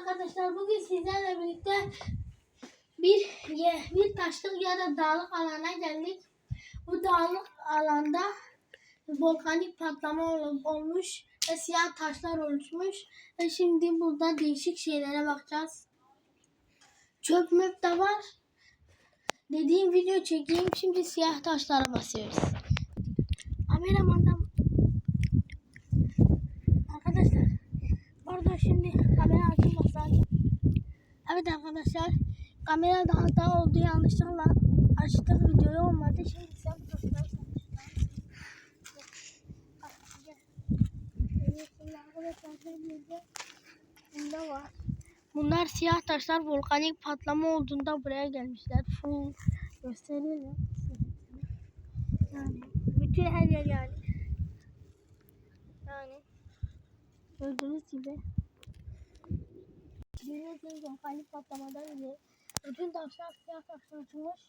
arkadaşlar bugün sizlerle birlikte bir bir taşlık ya da dağlık alana geldik. Bu dağlık alanda volkanik patlama ol- olmuş ve siyah taşlar oluşmuş ve şimdi burada değişik şeylere bakacağız. Çöp möp de var. Dediğim video çekeyim şimdi siyah taşlara basıyoruz. Kameramandan Arkadaşlar Pardon şimdi arkadaşlar kamera daha hata oldu yanlışlıkla açtık videoyu olmadı şimdi sen taşlar Bunda var. Bunlar siyah taşlar volkanik patlama olduğunda buraya gelmişler. Full gösteriyor. Yani bütün her yer yani. Yani gördüğünüz gibi Biliyorsunuz volkanik patlamadan önce bütün taşlar siyah taşlar açılmış.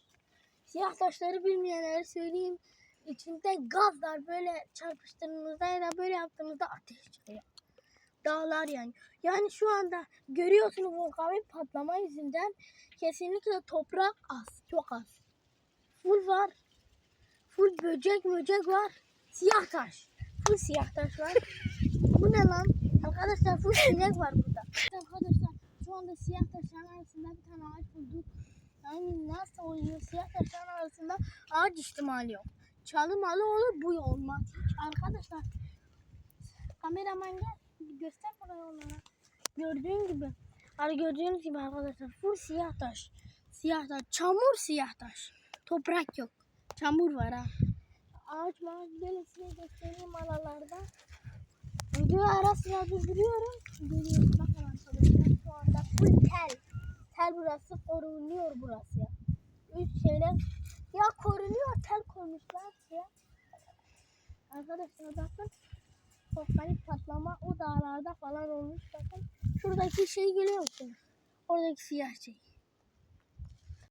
Siyah taşları bilmeyenlere söyleyeyim. İçinde gaz var böyle çarpıştırdığınızda ya da böyle yaptığınızda ateş çıkıyor. Dağlar yani. Yani şu anda görüyorsunuz volkanik patlama yüzünden kesinlikle toprak az. Çok az. Full var. Full böcek böcek var. Siyah taş. Full siyah taş var. Bu ne lan? Arkadaşlar full sinek var burada. Arkadaşlar şu anda siyah taşların arasında bir tane ağaç bulduk. Yani nasıl oluyor? Siyah taşların arasında ağaç ihtimali yok. Çalı malı olur bu olmaz. Arkadaşlar kameraman gel göster burayı onlara. Gördüğün gibi. Hani gördüğünüz gibi arkadaşlar full siyah taş. Siyah taş. Çamur siyah taş. Toprak yok. Çamur var ha. Ağaç mağaç gelin size göstereyim aralarda. Videoyu ara sıra durduruyorum. Görüyoruz bakın arkadaşlar full tel. Tel burası korunuyor burası ya. Üç şeyler ya korunuyor tel koymuşlar ya. Arkadaşlar bakın volkanik patlama o dağlarda falan olmuş bakın. Şuradaki şey görüyor musunuz? Oradaki siyah şey.